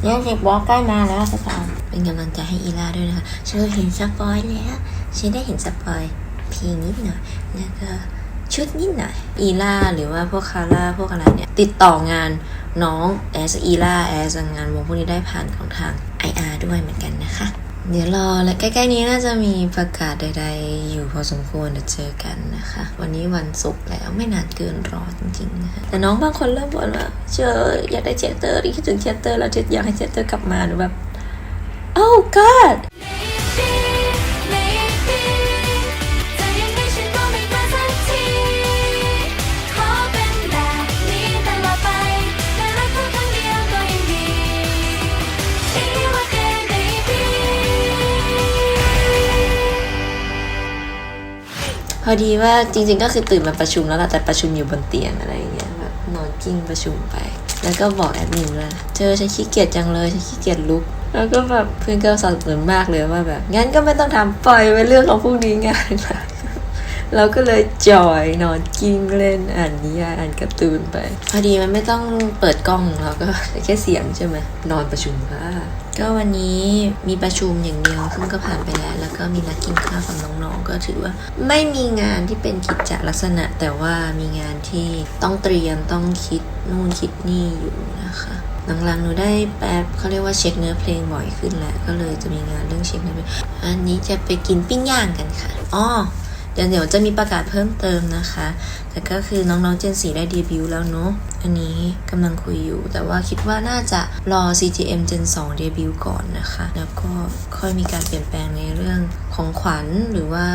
เนี่ยสิบวอกใกล้มาแล้วสตาร์เป็นกำลังใจให้อีลาด้วยนะคะฉันเห็นสปอยแล้วฉันได้เห็นสปอยเพียงนิดหน่อยแล้วก็ชุดนิดหน่อยอีลาหรือว่าพวกคาร่าพวกอะไรเนี่ยติดต่องานน้องแอสอีลาแอสงานวงพวกนี้ได้ผ่านของทาง IR ด้วยเหมือนกันนะคะ เดี๋ยวรอและใกล้ๆนี้น่าจะมีประกาศใดๆ อยู่พอสมควรเดี๋ยวเจอกันนะคะ วันนี้วันศุกร์แล้วไม่นานเกินรอจริงๆนะคะแต่น้องบางคนเริ่มบ่นว่าเจออยากได้เจเตอร์คิดถึงเจเตอร์แล้วจะอยากให้เจเตอร์กลับมาหรือแบบ oh god พอดีว่าจริง ๆ ก็คือตื่นมาประชุมแล้วแหละแต่ประชุมอยู่บนเตียงอะไรอย่างเงี้ยแบบนอนกิ้งประชุมไป แล้วก็บอกแอดมินว่าเจอฉันขี้เกียจจังเลยฉันขี้เกียจลุก แล้วก็แบบเพื่อนก็สนับสนุนมากเลยว่าแบบงั้นก็ไม่ต้องทำปล่อยไว้เรื่องของพวกนี้งานนะเราก็เลยจอยนอนกิ้งเล่นอ่านนิยายอ่านการ์ตูนไป พอดีมันไม่ต้องเปิดกล้องเราก็แค่เสียงใช่ไหมนอนประชุมค่ะ ก็วันนี้มีประชุมอย่างเดียวซึ่งก็ผ่านไปแล้ว แล้วก็มีนัดกินข้าวกับน้องๆ ก็ถือว่า ไม่มีงานที่เป็นกิจจลักษณะ แต่ว่ามีงานที่ต้องเตรียมต้องคิดนู่นคิดนี่อยู่นะคะหลังๆหนูได้แปลเขาเรียกว่าเช็คเนื้อเพลงบ่อยขึ้นแล้ว ก็เลยจะมีงานเรื่องเช็คเนื้อเพลงอันนี้จะไปกินปิ้งย่างกันค่ะอ๋อเดี๋ยวเดี๋ยวจะมีประกาศเพิ่มเติมนะคะ แต่ก็คือน้องๆ Gen 4ได้เดบิวต์แล้วเนาะอันนี้กำลังคุยอยู่ แต่ว่าคิดว่าน่าจะรอ CGM Gen 2เดบิวต์ก่อนนะคะ แล้วก็ค่อยมีการเปลี่ยนแปลงในเรื่องของขวัญหรือว่า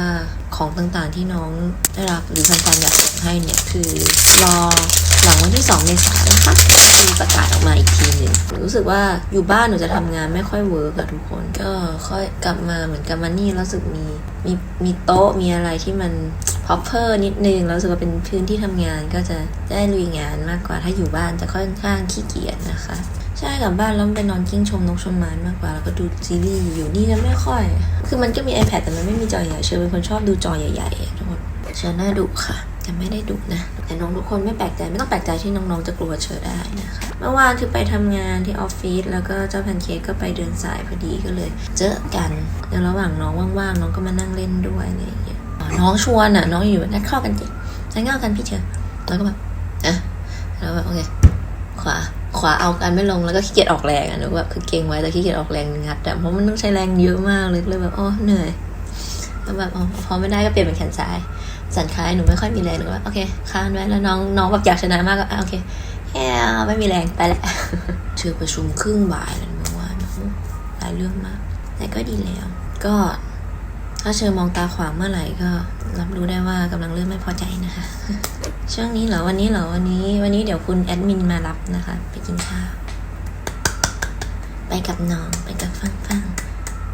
ของต่างๆที่น้องได้รับหรือแฟนๆอยากส่งให้เนี่ย คือรอหลังวันที่ 2 เมษายนนะคะมีประกาศออกมาอีกทีหนึ่งรู้สึกว่าอยู่บ้านหนูจะทำงานไม่ค่อยเวิร์กอะทุกคน ก็ค่อยกลับมาเหมือนกับมานี่แล้วรู้สึกมีมีมีโต๊ะมีอะไรที่มันพอเพอร์นิดนึงแล้วรู้สึกว่าเป็นพื้นที่ทำงานก็จะได้ลุยงานมากกว่าถ้าอยู่บ้านจะค่อนข้างขี้เกียจนะคะ ใช่กลับบ้านแล้วไปนอนกิ้งชมนกชมไม้มากกว่าแล้วก็ดูซีรีส์อยู่นี่จะไม่ค่อย คือมันก็มี iPad แต่มันไม่มีจอใหญ่เชอเป็นคนชอบดูจอใหญ่ๆทุกคนเชอหน้าดุค่ะแต่ไม่ได้ดุนะแต่น้องทุกคนไม่แปลกใจไม่ต้องแปลกใจที่น้องๆจะกลัวเชอได้นะคะเมื่อวานคือไปทำงานที่ออฟฟิศแล้วก็เจ้าแพนเค้กก็ไปเดินสายพอดีก็เลย เจอกันแล้วระหว่างน้องว่างๆน้องก็มานั่งเล่นด้วยอะไรอย่างเงี้ยน้องชวนอะน้องอยู่งั้นเข้ากันจิ งั้นเข้ากันพี่เชอแล้วก็แบบอะแล้วแบบโอเคขวาขวาเอากันไม่ลงแล้วก็ขี้เกียจออกแรงอะนึกว่าคือเก่งไว้แต่ขี้เกียจออกแรงงัดอะเพราะมันต้องใช้แรงเยอะมากเลยเลยแบบอ๋อเหนื่อยแล้วแบบอ๋อพอไม่ได้ก็เปลี่ยนเป็นแขนซ้ายสันคล้ายหนูไม่ค่อยมีแรงหนูว่าโอเคค้านไว้แล้วน้องน้องแบบอยากชนะมากก็อะโอเคแค่ไม่มีแรงไปแหละเชือประชุมครึ่งบ่ายแล้วเมื่อวานหลายเรื่องมาก แต่ก็ดีแล้ว ก็ ถ้าเชอมองตาขวางเมื่อไหร่ก็รับรู้ได้ว่ากำลังเริ่มไม่พอใจนะคะ ช่วงนี้เหรอวันนี้เหรอวันนี้ วันนี้เดี๋ยวคุณแอดมินมารับนะคะ ไปกินข้าวไปกับน้องไปกับฟังฟัง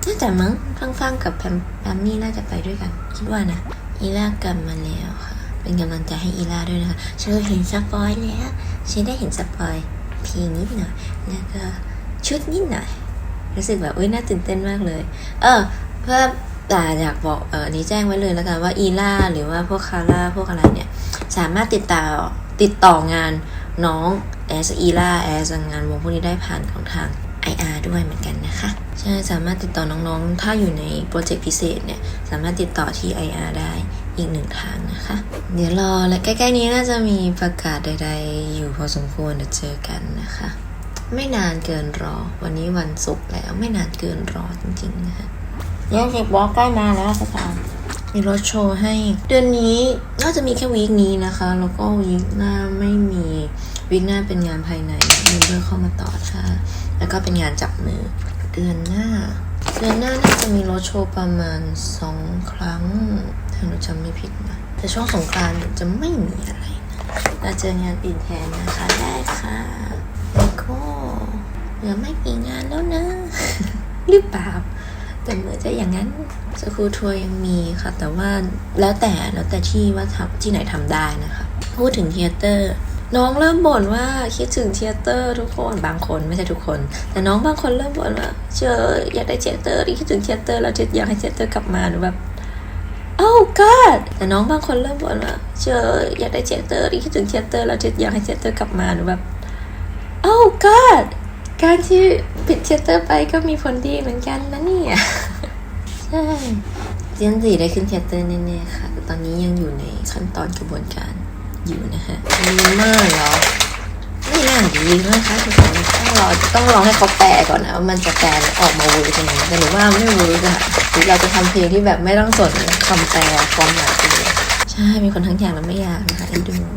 น่าจะมั้งฟังฟังกับแพมแพมมี่น่าจะไปด้วยกัน คิดว่านะอีล่ากลับมาแล้วค่ะ เป็นกำลังใจให้อีล่าด้วยนะคะฉันเห็นสปอยแล้วฉันได้เห็นสปอยเพลงนิดหน่อยแล้วก็ชุดนิดหน่อยรู้สึกแบบเอ้ยน่าตื่นเต้นมากเลย เออเพื่อ แต่อยากบอกเอออนี้แจ้งไว้เลยแล้วกันว่าอีล่าหรือว่าพวกคาร่าพวกอะไรเนี่ย สามารถติดต่อติดต่องานน้องแอสอีล่าแอสงานวงพวกนี้ได้ผ่านของทาง IR ด้วยเหมือนกันนะคะใช่สามารถติดต่อน้องๆ ถ้าอยู่ในโปรเจกต์พิเศษเนี่ย สามารถติดต่อที่ IR ได้อีกหนึ่งทางนะคะ เดี๋ยวรอและใกล้ๆนี้น่าจะมีประกาศใดๆ อยู่พอสมควรเดี๋ยวเจอกันนะคะ ไม่นานเกินรอ วันนี้วันศุกร์แล้วไม่นานเกินรอจริงๆนะคะ ยสิบวอลใกล้มาแล้วสตาร์มีรถโชว์ให้ เดือนนี้น่าจะมีแค่วีคนี้นะคะ แล้วก็วีคหน้าไม่มีวีคหน้าเป็นงานภายในมีเลือกเข้ามาต่อค่ะ แล้วก็เป็นงานจับมือ เดือนหน้า เดือนหน้าน่าจะมีรถโชว์ประมาณสองครั้งถ้าหนูจำไม่ผิดนะ แต่ช่วงสงกรานต์จะไม่มีอะไรนะเราเจองานอื่นแทนนะคะได้ค่ะแล้วก็เหลือไม่กี่งานแล้วนะหรือเปล่า แต่เหมือนจะอย่างนั้นสกูทัวร์ยังมีค่ะ แต่ว่าแล้วแต่แล้วแต่ที่ว่าทำที่ไหนทำได้นะคะ พูดถึงเทเตอร์น้องเริ่มบ่นว่าคิดถึงเทเตอร์ทุกคนบางคนไม่ใช่ทุกคน แต่น้องบางคนเริ่มบ่นว่าเจออยากได้เทเตอร์คิดถึงเทเตอร์แล้วจะอยากให้เทเตอร์กลับมาหนูแบบ oh god แต่น้องบางคนเริ่มบ่นว่าเจออยากได้เทเตอร์คิดถึงเทเตอร์แล้วจะอยากให้เทเตอร์กลับมาหนูแบบ oh god การที่ ปิดเทยเตอร์ไปก็มีผลดีเหมือนกันนะเนี่ยใช่เจนสี่ได้ขึ้นเทยเตอร์แน่ๆค่ะแต่ตอนนี้ยังอยู่ในขั้นตอนกระบวนการอยู่นะฮะมีเมอร์เหรอไม่น่าดีนะคะทุกคนต้องรอต้องรอให้เขาแปลก่อนนะว่ามันจะแปลออกมาเวิร์กยังไงแต่หนูว่าไม่เวิร์กอะหรือเราจะทำเพลงที่แบบไม่ต้องสนคำแปลความหมายเลยใช่มีคนทั้งอยากและไม่อยากนะคะเอ็นดูเนอะ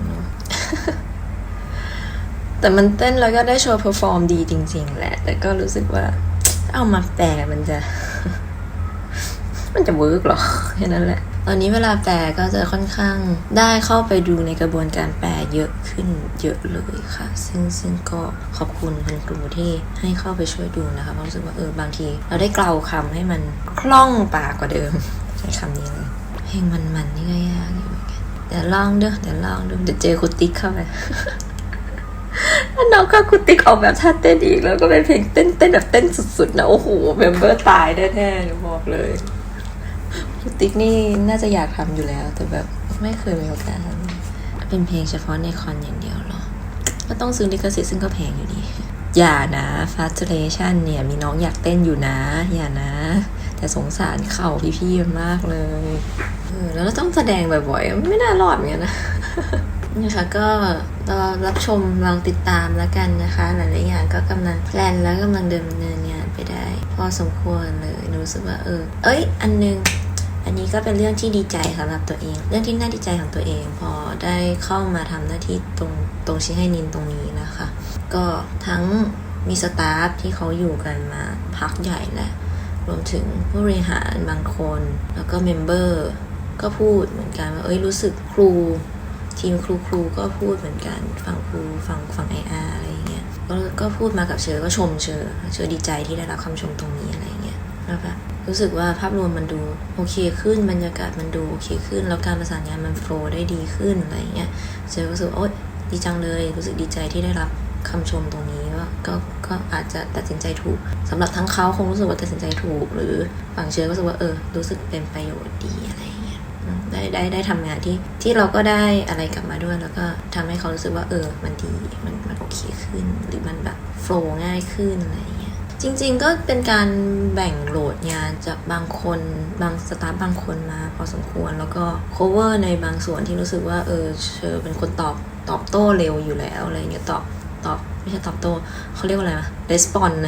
แต่มันเต้นแล้วก็ได้โชว์เพอร์ฟอร์มดีจริง ๆ แหละ แต่ก็รู้สึกว่า เอามาแปลมันจะ มันจะเวิร์กหรอแค่นั้นแหละ ตอนนี้เวลาแปลก็จะค่อนข้างได้เข้าไปดูในกระบวนการแปลเยอะขึ้นเยอะเลยค่ะ ซึ่งซึ่งก็ขอบคุณคุณครูที่ให้เข้าไปช่วยดูนะคะเพราะรู้สึกว่าเออบางที เราได้เกลาคำให้มันคล่องปากกว่าเดิมใช้คำนี้เลยเพลงมันๆนี่ก็ยากอยู่เหมือนกันเดี๋ยวลองดูเดี๋ยวลองดูเดี๋ยวเจอคุณติ๊กเข้าไป น้องก็คุติ๊กออกแบบท่าเต้นอีก แล้วก็เป็นเพลงเต้นเต้นแบบเต้นสุดๆนะโอ้โหเมมเบอร์ตายแน่ๆบอกเลยคุติ๊กนี่น่าจะอยากทำอยู่แล้ว แต่แบบไม่เคยมีโอกาสเป็นเพลงเฉพาะในคอนอย่างเดียวหรอก็ต้องซื้อลิขสิทธิ์ซึ่งก็แพงอยู่ดีอย่านะ f a s t r a t i o n เนี่ยมีน้องอยากเต้นอยู่นะ อย่านะ แต่สงสารเข่าพี่ๆมากเลยเออแล้วเราต้องแสดงบ่อยๆ ไม่น่ารอดเหมือนกันนะ นะคะก็รอรับชมลองติดตามแล้วกันนะคะ หลายๆอย่างก็กำลังแพลนแล้วกำลังเดินเนินงานไปได้ พอสมควรเลยหนูรู้สึกว่าเออ เอ้ย อันนึงอันนี้ก็เป็นเรื่องที่ดีใจสำหรับตัวเอง เรื่องที่น่าดีใจของตัวเอง พอได้เข้ามาทำหน้าที่ตรงตรงชิให้นินตรงนี้นะคะ ก็ทั้งมีสตาฟที่เขาอยู่กันมาพักใหญ่แหละรวมถึงผู้บริหารบางคน แล้วก็เมมเบอร์ก็พูดเหมือนกันว่าเอ้ยรู้สึกครู ทีมครูครูก็พูดเหมือนกันฝั่งครูฝั่งฝั่งไออาร์อะไรเงี้ยก็ก็พูดมากับเชอก็ชมเชอเชอดีใจที่ได้รับคำชมตรงนี้อะไรเงี้ยแล้วแบบรู้สึกว่าภาพรวมมันดูโอเคขึ้นบรรยากาศมันดูโอเคขึ้น แล้วการประสานงานมันโฟล์ได้ดีขึ้นอะไรเงี้ยเชอก็รู้สึกโอ๊ยดีจังเลยรู้สึกดีใจที่ได้รับคำชมตรงนี้ว่าก็ก็อาจจะตัดสินใจถูกสำหรับทั้งเขาคงรู้สึกว่าตัดสินใจถูก หรือฝั่งเชอก็รู้สึกว่าเออรู้สึกเป็นประโยชน์ดีอะไรเงี้ย ได้ได้ได้ทำงานที่ที่เราก็ได้อะไรกลับมาด้วย แล้วก็ทำให้เขารู้สึกว่าเออ มันดีมันมันโอเคขึ้น หรือมันแบบโฟล์ง่ายขึ้นอะไรอย่างเงี้ยจริง ๆ ก็เป็นการแบ่งโหลดงานจากบางคนบางสตาฟบางคนมาพอสมควร แล้วก็ cover ในบางส่วนที่รู้สึกว่าเออเชอเป็นคนตอบตอบโต้เร็วอยู่แล้วอะไรเงี้ยตอบตอบไม่ใช่ตอบโต้เขาเรียกว่าอะไรนะ respond น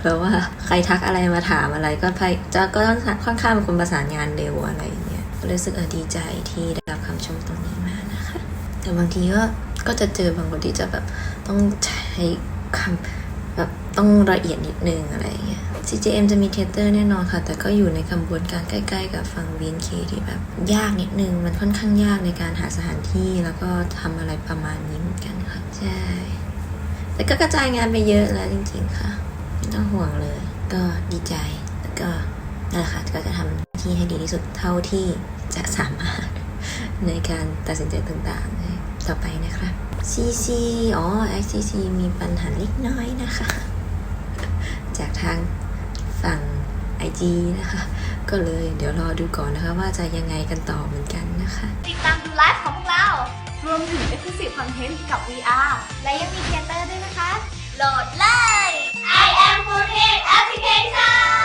แปลว่าใครทักอะไรมาถามอะไรก็พยจะก็ต้องค่อนข้างเป็นคนประสานงานเร็วอะไรอย่างเงี้ย รู้สึกดีใจที่ได้รับคำชมตรงนี้มานะคะ แต่บางทีก็ก็จะเจอบางคนที่จะแบบต้องใช้คำแบบต้องละเอียดนิดนึงอะไรอย่างเงี้ย CJM จะมีเทเตอร์แน่นอนค่ะ แต่ก็อยู่ในกระบวนการใกล้ ๆ กับฝั่ง BNK ที่แบบยากนิดนึง มันค่อนข้างยากในการหาสถานที่แล้วก็ทำอะไรประมาณนี้เหมือนกันค่ะ ใช่ แต่ก็กระจายงานไปเยอะแล้วจริงๆค่ะ ไม่ต้องห่วงเลย ก็ดีใจ แล้วก็นั่นแหละค่ะก็จะทำ ที่ให้ดีที่สุดเท่าที่จะสามารถในการตัดสินใจต่างๆ ต่อไปนะครับ CC อ๋อ XCC มีปัญหาเล็กน้อยนะคะ จากทางฝั่ง IG นะคะ ก็เลยเดี๋ยวรอดูก่อนนะคะว่าจะยังไงกันต่อเหมือนกันนะคะ ติดตามดูไลฟ์ของพวกเรา รวมถึง Exclusive Content กับ VR และยังมีเทเตอร์ด้วยนะคะ โหลดเลย I am 4D application